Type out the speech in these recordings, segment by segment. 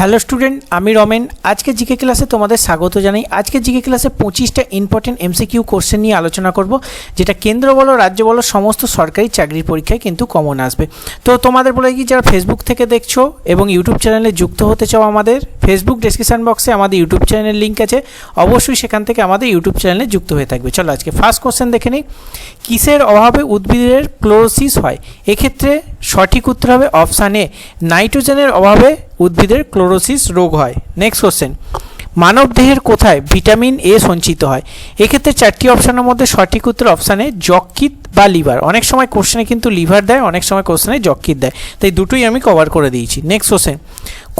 Hello student, আমি রমেন। আজকে GK ক্লাসে তোমাদের স্বাগত জানাই। আজকে জিকে ক্লাসে পঁচিশটা ইম্পর্টেন্ট এমসিকিউ কোশ্চেন নিয়ে আলোচনা করব, যেটা কেন্দ্র বলো, রাজ্য বলো, সমস্ত সরকারি চাকরির পরীক্ষায় কিন্তু কমন আসবে। তো তোমাদের বলে কি, যারা ফেসবুক থেকে দেখছ এবং ইউটিউব চ্যানেলে যুক্ত হতে চাও আমাদের ফেসবুক ডেসক্রিপশন বক্সে আমাদের ইউটিউব চ্যানেলের লিঙ্ক আছে। অবশ্যই সেখান থেকে আমাদের ইউটিউব চ্যানেলে যুক্ত হয়ে থাকবে। চলো আজকে ফার্স্ট কোশ্চেন দেখে নিই। কিসের অভাবে উদ্ভিদের ক্লোরোসিস হয়? এক্ষেত্রে সঠিক উত্তর হবে অপশান এ নাইট্রোজেনের অভাবে উদ্ভিদের ক্লোরোসিস রোগ হয়। নেক্সট কোশ্চেন মানব দেহের কোথায় ভিটামিন এ সঞ্চিত হয়? এক্ষেত্রে চারটি অপশানের মধ্যে সঠিক উত্তর অপশানে যকৃত বা লিভার। অনেক সময় কোশ্চেনে কিন্তু লিভার দেয়, অনেক সময় কোশ্চেনে যকৃত দেয়। তাই দুটোই আমি কভার করে দিয়েছি। নেক্সট কোশ্চেন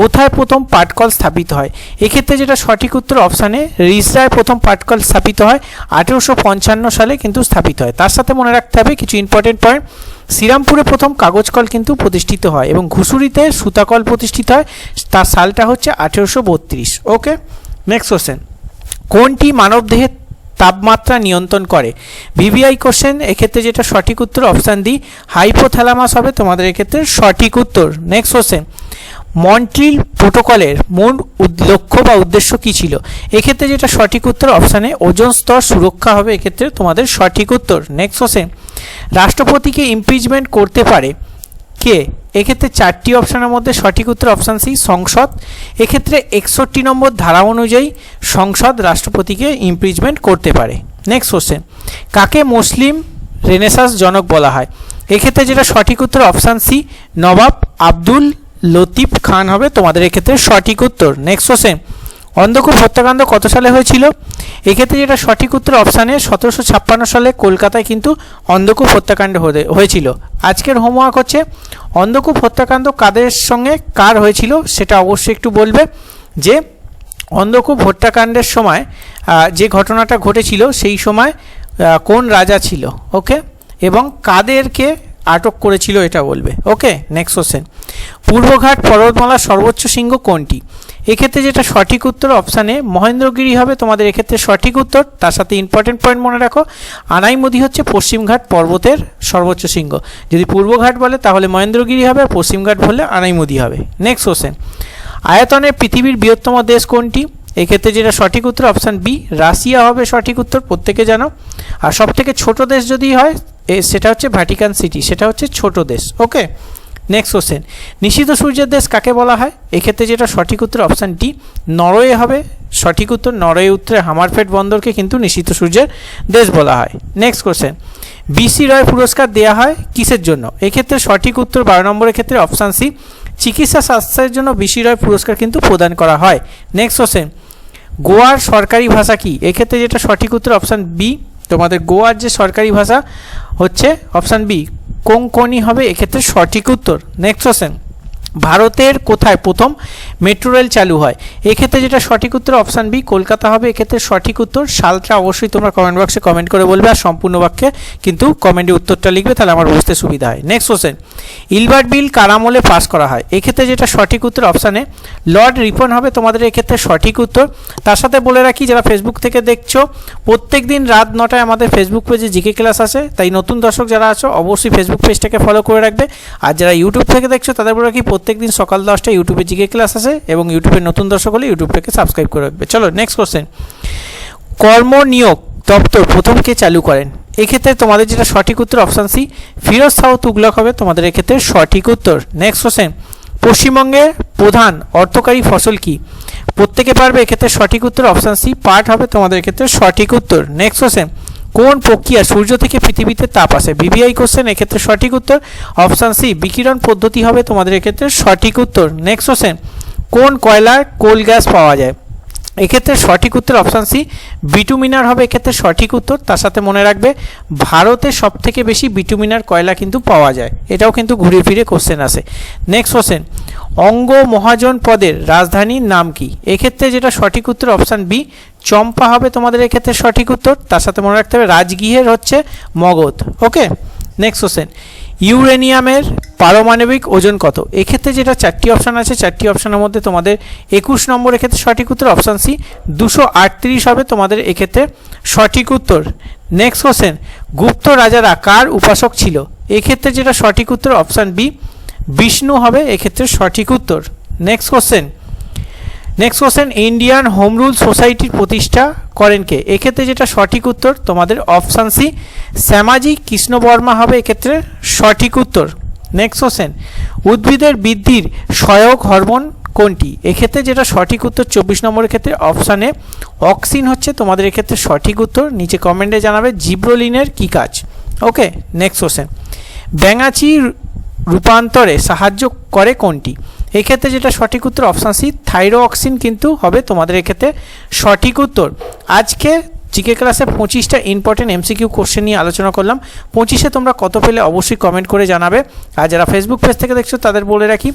কোথায় প্রথম পাটকল স্থাপিত হয়? এক্ষেত্রে যেটা সঠিক উত্তর অপশানে রিসরায় প্রথম পাটকল স্থাপিত হয় আঠেরোশো পঞ্চান্ন সালে কিন্তু স্থাপিত হয়। তার সাথে মনে রাখতে হবে কিছু ইম্পর্টেন্ট পয়েন্ট শ্রীরামপুরে প্রথম কাগজ কল কিন্তু প্রতিষ্ঠিত হয় এবং ঘুষুরিতে সুতাকল প্রতিষ্ঠিত হয়। তার সালটা হচ্ছে আঠেরোশো বত্রিশ। ওকে নেক্সট কোশ্চেন কোনটি মানবদেহের তাপমাত্রা নিয়ন্ত্রণ করে? ভিভিআই কোশ্চেন এক্ষেত্রে যেটা সঠিক উত্তর অপশান ডি হাইপোথ্যালামাস হবে। তোমাদের এক্ষেত্রে সঠিক উত্তর। নেক্সট কোশ্চেন মন্ট্রিল প্রোটোকলের মূল লক্ষ্য বা উদ্দেশ্য কী ছিল? এক্ষেত্রে যেটা সঠিক উত্তর অপশানে ওজন স্তর সুরক্ষা হবে। এক্ষেত্রে তোমাদের সঠিক উত্তর। নেক্সট কোশ্চেন রাষ্ট্রপতিকে ইমপিচমেন্ট করতে পারে কে? এক্ষেত্রে চারটি অপশানের মধ্যে সঠিক উত্তর অপশান সি সংসদ। এক্ষেত্রে একষট্টি নম্বর ধারা অনুযায়ী সংসদ রাষ্ট্রপতিকে ইমপিচমেন্ট করতে পারে। নেক্সট কোশ্চেন কাকে মুসলিম রেনেসাস জনক বলা হয়? এক্ষেত্রে যেটা সঠিক উত্তর অপশান সি নবাব আব্দুল লতিফ খান হবে, তোমাদের এক্ষেত্রে সঠিক উত্তর। নেক্সট কোশ্চেন অন্ধকূপ হত্যাকাণ্ড কত সালে হয়েছিল? এক্ষেত্রে যেটা সঠিক উত্তর অপশানে সতেরোশো ছাপ্পান্ন সালে কলকাতায় কিন্তু অন্ধকূপ হত্যাকাণ্ড হতে- হয়েছিল। আজকের হোমওয়ার্ক হচ্ছে, অন্ধকূপ হত্যাকাণ্ড কাদের সঙ্গে কার হয়েছিল? সেটা অবশ্যই একটু বলবে, যে অন্ধকূপ হত্যাকাণ্ডের সময় যে ঘটনাটা ঘটেছিল, সেই সময় কোন রাজা ছিল ওকে এবং কাদেরকে আটক করেছিল এটা বলবে। ওকে নেক্সট কোশ্চেন পূর্বঘাট পর্বতমালার সর্বোচ্চ শৃঙ্গ কোনটি? এক্ষেত্রে যেটা সঠিক উত্তর অপশানে মহেন্দ্রগিরি হবে। তোমাদের এক্ষেত্রে সঠিক উত্তর, তার সাথে ইম্পর্টেন্ট পয়েন্ট মনে রাখো। আনাইমুদি হচ্ছে পশ্চিমঘাট পর্বতের সর্বোচ্চ শৃঙ্গ। যদি পূর্বঘাট বলে, তাহলে মহেন্দ্রগিরি হবে, আর পশ্চিমঘাট বললে আনাইমুদি হবে। নেক্সট কোশ্চেন আয়তনে পৃথিবীর বৃহত্তম দেশ কোনটি? এক্ষেত্রে যেটা সঠিক উত্তর অপশান বি রাশিয়া হবে সঠিক উত্তর, প্রত্যেকে জানো। আর সব থেকে ছোট দেশ যদি হয় এ, সেটা হচ্ছে ভ্যাটিকান সিটি সেটা হচ্ছে ছোট দেশ ওকে নেক্সট কোশ্চেন নিষিদ্ধ সূর্যের দেশ কাকে বলা হয়? এক্ষেত্রে যেটা সঠিক উত্তর অপশান ডি নরওয়ে হবে। সঠিক উত্তর নরওয়ে উত্তরে হামারফেট বন্দরকে কিন্তু নিষিদ্ধ সূর্যের দেশ বলা হয়। নেক্সট কোশ্চেন বিসি রয় পুরস্কার দেওয়া হয় কিসের জন্য? এক্ষেত্রে সঠিক উত্তর বারো নম্বরের ক্ষেত্রে অপশান সি চিকিৎসা স্বাস্থ্যের জন্য বিসি রয় পুরস্কার কিন্তু প্রদান করা হয়। নেক্সট কোশ্চেন গোয়ার সরকারি ভাষা কি? এক্ষেত্রে যেটা সঠিক উত্তর অপশান বি তোমাদের গোয়ার যে সরকারি ভাষা হচ্ছে অপশান বি কোঙ্কনি হবে? এক্ষেত্রে সঠিক উত্তর। নেক্সট কোশ্চেন ভারতের কোথায় প্রথম মেট্রো রেল চালু হয়? এক্ষেত্রে যেটা সঠিক উত্তর অপশান বি কলকাতা হবে। এক্ষেত্রে সঠিক উত্তর, সালটা অবশ্যই তোমরা কমেন্ট বক্সে কমেন্ট করে বলবে আর সম্পূর্ণ বাক্যে কিন্তু কমেন্টে উত্তরটা লিখবে, তাহলে আমার বুঝতে সুবিধা হয়। নেক্সট কোশ্চেন ইলবার্ট বিল কার আমলে পাস করা হয়। এক্ষেত্রে যেটা সঠিক উত্তর অপশানে লর্ড রিপন হবে। তোমাদের এক্ষেত্রে সঠিক উত্তর। তার সাথে বলে রাখি, যারা ফেসবুক থেকে দেখছ প্রত্যেক দিন রাত নটায় আমাদের ফেসবুক পেজে জিকে ক্লাস আসে তাই নতুন দর্শক যারা আছো, অবশ্যই ফেসবুক পেজটাকে ফলো করে রাখবে। আর যারা ইউটিউব থেকে দেখছ, তাদের বলে রাখি, প্রত্যেক দিন সকাল দশটায় ইউটিউবে জিকে ক্লাস আসে এবং ইউটিউবের নতুন দর্শক হলে ইউটিউবটাকে সাবস্ক্রাইব করে রাখবে। চলো নেক্সট কোশ্চেন কর্মনিয়োগ দপ্তর প্রথম কে চালু করেন? এক্ষেত্রে তোমাদের যেটা সঠিক উত্তর অপশান সি ফিরোজ শাহ তুগলক হবে। তোমাদের এক্ষেত্রে সঠিক উত্তর। নেক্সট কোশ্চেন পশ্চিমবঙ্গের প্রধান অর্থকারী ফসল কি? প্রত্যেকে পারবে এক্ষেত্রে সঠিক উত্তর অপশান সি পাট হবে। তোমাদের ক্ষেত্রে সঠিক উত্তর। নেক্সট কোশ্চেন কোন প্রক্রিয়া সূর্য থেকে পৃথিবীতে তাপ আসে? ভিভিআই কোশ্চেন এক্ষেত্রে সঠিক উত্তর। অপশান সি বিকিরণ পদ্ধতি হবে তোমাদের এক্ষেত্রে সঠিক উত্তর। নেক্সট কোশ্চেন কোন কয়লার কোল গ্যাস পাওয়া যায়? এক্ষেত্রে সঠিক উত্তর অপশান সি বিটুমিনার হবে এক্ষেত্রে সঠিক উত্তর। তার সাথে মনে রাখবে, ভারতে সব থেকে বেশি বিটুমিনার কয়লা কিন্তু পাওয়া যায়। এটাও কিন্তু ঘুরে ফিরে কোশ্চেন আসে নেক্সট কোশ্চেন অঙ্গ মহাজন পদের রাজধানীর নাম কি? এক্ষেত্রে যেটা সঠিক উত্তর অপশান বি চম্পা হবে তোমাদের এক্ষেত্রে সঠিক উত্তর। তার সাথে মনে রাখতে হবে, রাজগৃহের হচ্ছে মগধ, ওকে? নেক্সট কোশ্চেন ইউরেনিয়ামের পারমাণবিক ওজন কত? এক্ষেত্রে যেটা চারটি অপশান আছে, চারটি অপশানের মধ্যে তোমাদের একুশ নম্বরের ক্ষেত্রে সঠিক উত্তর অপশান সি দুশো আটত্রিশ হবে তোমাদের এক্ষেত্রে সঠিক উত্তর। নেক্সট কোশ্চেন গুপ্ত রাজারা কার উপাসক ছিল? এক্ষেত্রে যেটা সঠিক উত্তর অপশান বি বিষ্ণু হবে এক্ষেত্রে সঠিক উত্তর। Next question next question Indian home rule সোসাইটির প্রতিষ্ঠা করেন কে? এক্ষেত্রে যেটা সঠিক উত্তর, তোমাদের অপশান সি শ্যামাজি কৃষ্ণ বর্মা হবে এক্ষেত্রে সঠিক উত্তর। নেক্সট কোশ্চেন উদ্ভিদের বৃদ্ধির সহায়ক হরমোন কোনটি? এক্ষেত্রে যেটা সঠিক উত্তর চব্বিশ নম্বরের ক্ষেত্রে অপশানে অক্সিন হচ্ছে, তোমাদের এক্ষেত্রে সঠিক উত্তর, নিচে কমেন্টে জানাবে জিব্রোলিনের কী কাজ। ওকে নেক্সট কোশ্চেন ব্যাঙাচি রূপান্তরে সাহায্য করে কোনটি? এক্ষেত্রে যেটা সঠিক উত্তর অপশান সি থাইরোঅক্সিন কিন্তু হবে তোমাদের এক্ষেত্রে সঠিক উত্তর। আজকে জিকে ক্লাসে পঁচিশটা ইম্পর্টেন্ট এমসিকিউ কোশ্চেন নিয়ে আলোচনা করলাম। পঁচিশে তোমরা কত পেলে অবশ্যই কমেন্ট করে জানাবে। আর যারা ফেসবুক পেজ থেকে দেখছ, তাদের বলে রাখি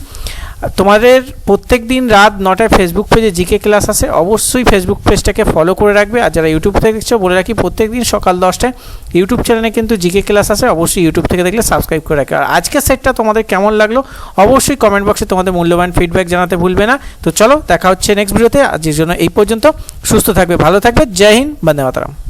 তোমাদের প্রত্যেক দিন রাত নটায় ফেসবুক পেজে জিকে ক্লাস আসে অবশ্যই ফেসবুক পেজটাকে ফলো করে রাখবে। আর যারা ইউটিউব থেকে দেখছ, বলে রাখি, প্রত্যেক দিন সকাল দশটায় ইউটিউব চ্যানেলে কিন্তু জিকে ক্লাস আসে অবশ্যই ইউটিউব থেকে দেখলে সাবস্ক্রাইব করে রাখবে। আর আজকের সেটটা তোমাদের কেমন লাগল? অবশ্যই কমেন্ট বক্সে তোমাদের মূল্যবান ফিডব্যাক জানাতে ভুলবে না। তো চলো, দেখা হচ্ছে নেক্সট ভিডিওতে আজকের জন্য এই পর্যন্ত, সুস্থ থাকবে, ভালো থাকবে। জয় হিন্দ, বন্দে মাতারাম।